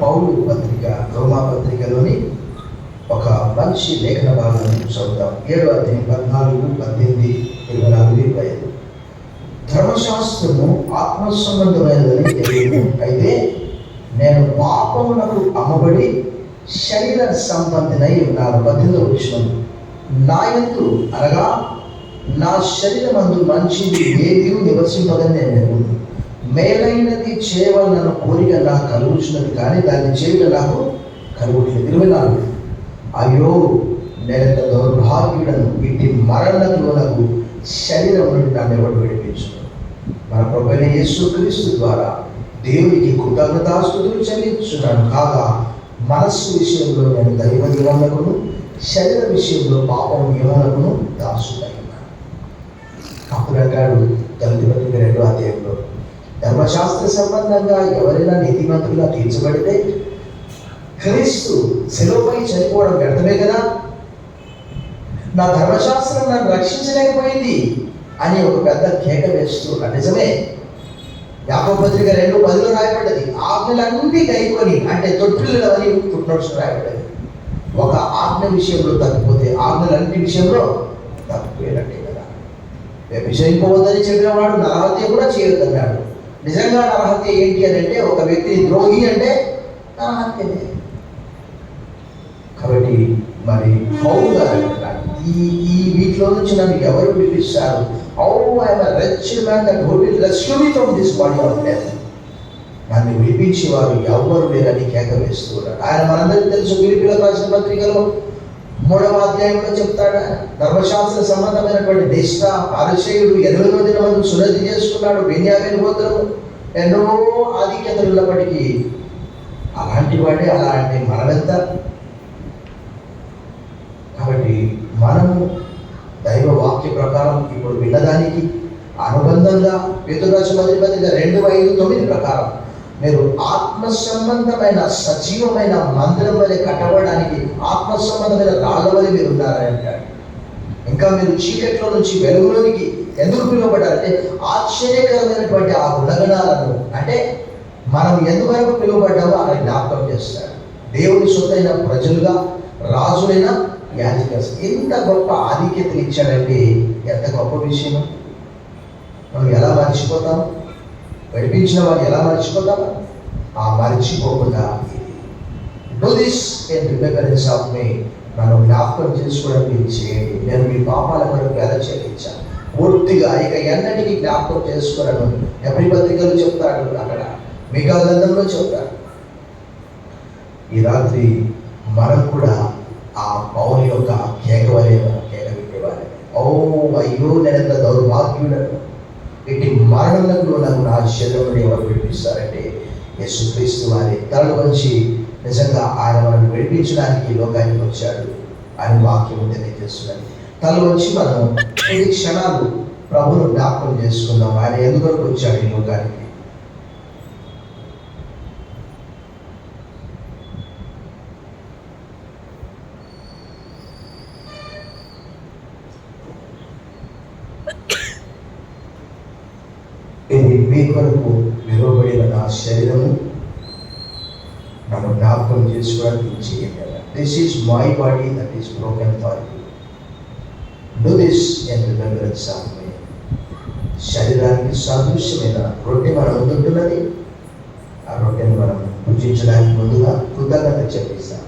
పౌరు పత్రిక రోమా పత్రికలోని ఒక మంచి లేఖన భాగాన్ని చదువుతాం ఏడు అధ్యాయం పద్నాలుగు పద్దెనిమిది ఇరవై నాలుగు ఇరవై ఐదు. ధర్మశాస్త్రము ఆత్మ సంబంధమైనదని తెలియదు. అయితే నేను పాపమునకు అమ్మబడి శరీర సంబంధినై ఉన్నాను. పద్దెనిమిది వచ్చిన నా ఎందు అనగా నా శరీరమందు మంచిది ఏది నివసింపదని నేను మేలైనది చేయవలన కోరిక నాకు కలుగుచున్నది కానీ దాన్ని చేయక నాకు కలుగుతుంది ఇరవై నాలుగు. అయ్యో నేనంత దౌర్భాగ్యుడను వీటి మరణంలో నాకు శరీరం నుండి నన్ను ఎవరు విడిపించు మన ప్రభుత్వ యేసుక్రీస్తు ద్వారా దేవునికి కృతజ్ఞతాస్తుతులు చెల్లించున్నాను కాగా మనస్సు విషయంలో నేను దైవ నియమకును శరీర విషయంలో పాపం నియమకును దాసుడై కాపురంగాడు అప్పుడు రెండు రెండో అధ్యాయంలో ధర్మశాస్త్ర సంబంధంగా ఎవరైనా నీతిమంతులుగా తీర్చబడితే క్రీస్తు సెలవుపై చనిపోవడం వ్యర్థమే కదా? నా ధర్మశాస్త్రం నన్ను రక్షించలేకపోయింది అని ఒక పెద్ద కేక వేస్తూ నిజమే. యాకవ రెండు పదిలో రాయబడ్డది ఆజ్ఞలన్నీ కైకొని అంటే తొట్టిల్లు అని ఫుట్నోట్స్ రాయబడ్డది. ఒక ఆజ్ఞ విషయంలో తప్పిపోతే ఆజ్ఞలన్నిటి విషయంలో తప్పిపోయినట్టే కదా. వ్యభిషయింపవద్దని చెప్పినవాడు నరహత్య కూడా చేయొద్దన్నాడు. నిజంగా నరహత్య ఏంటి అని అంటే ఒక వ్యక్తిని ద్రోహి అంటే నరహత్యనే కాబట్టి మరి పౌరు గారు ఈ ఈ వీటిలో నుంచి నన్ను ఎవరు పిలిపిస్తారు how I'm rich man that who will from this body of death నన్ను విడిపించి వారు ఎవరు లేరని కేక వేస్తూ ఉన్నాడు ఆయన మనందరికీ తెలుసు పిలిపిల రాసిన పత్రికలో మూడవ అధ్యాయంలో చెప్తాడు. ధర్మశాస్త్ర సంబంధమైనటువంటి దేశ పారిశయుడు ఎనిమిదో మనం సురది చేసుకున్నాడు బెన్యామిన్ గోత్రము ఎన్నో ఆధిక్యతలు ఉన్నప్పటికీ అలాంటి వాడే అలాంటి మనమెంత? కాబట్టి మనము దైవ వాక్య ప్రకారం ఇప్పుడు విన్నదానికి అనుబంధంగా పేతురాజు మొదటి పత్రిక రెండు ఐదు తొమ్మిది ప్రకారం మీరు ఆత్మ సంబంధమైన సజీవమైన మందిరం వలె సంబంధమైన రాళ్ళ మీరు ఉన్నారని అంటాడు ఇంకా మీరు చీకట్లో నుంచి వెలుగులోనికి ఎందుకు పిలువబడ్డారంటే ఆశ్చర్యకరమైనటువంటి ఆ గుణగణాలను అంటే మనం ఎందువరకు పిలువబడ్డామో అక్కడ జ్ఞాపకం చేస్తాడు దేవుని సొంతైన ప్రజలుగా రాజులైన యాజకస్ ఎంత గొప్ప ఆధిక్యతలు ఇచ్చాడంటే ఎంత గొప్ప విషయం మనం ఎలా మర్చిపోతాం? నడిపించిన వాడిని ఎలా మర్చిపోతామా ఆ మర్చిపోకుండా do this in remembrance of me నన్ను జ్ఞాపకం చేసుకోవడం మీరు చేయండి. నేను మీ పాపాల కొరకు ఎలా చెల్లించాను పూర్తిగా ఇక ఎన్నటికీ జ్ఞాపకం చేసుకోవడం ఎవరి పత్రికలు చెప్తాడు అక్కడ. మిగతా గ్రంథంలో చెప్తారు. ఈ రాత్రి మనం కూడా ఆ పౌరు యొక్క కేక వలె కేక పెట్టేవాళ్ళే ఓ అయ్యో నేనంత దౌర్భాగ్యులను ఇటు మరణంలో నాకు నా శరీరం ఎవరు పిలిపిస్తారంటే యేసుక్రీస్తు వారి తల వంచి నిజంగా ఆయన మనల్ని విడిపించడానికి ఈ లోకానికి వచ్చాడు అని వాక్యం తెలియజేస్తున్నది తల వచ్చి మనం ఈ క్షణాలు ప్రభును జ్ఞాపకం చేసుకుందాం. ఆయన ఎందుకు వచ్చాడు ఈ లోకానికి? ఇది మీ కొరకు విలువబడిన నా శరీరము. మనం జ్ఞాపకం చేసుకోవడానికి చేయండి. This is my body that is broken for you do this in remembrance of me శరీరానికి సాదృశ్యమైన రొట్టె మనం ముందుంటున్నది ఆ రొట్టెను మనం పూజించడానికి ముందుగా కృతజ్ఞత చెప్పిస్తాం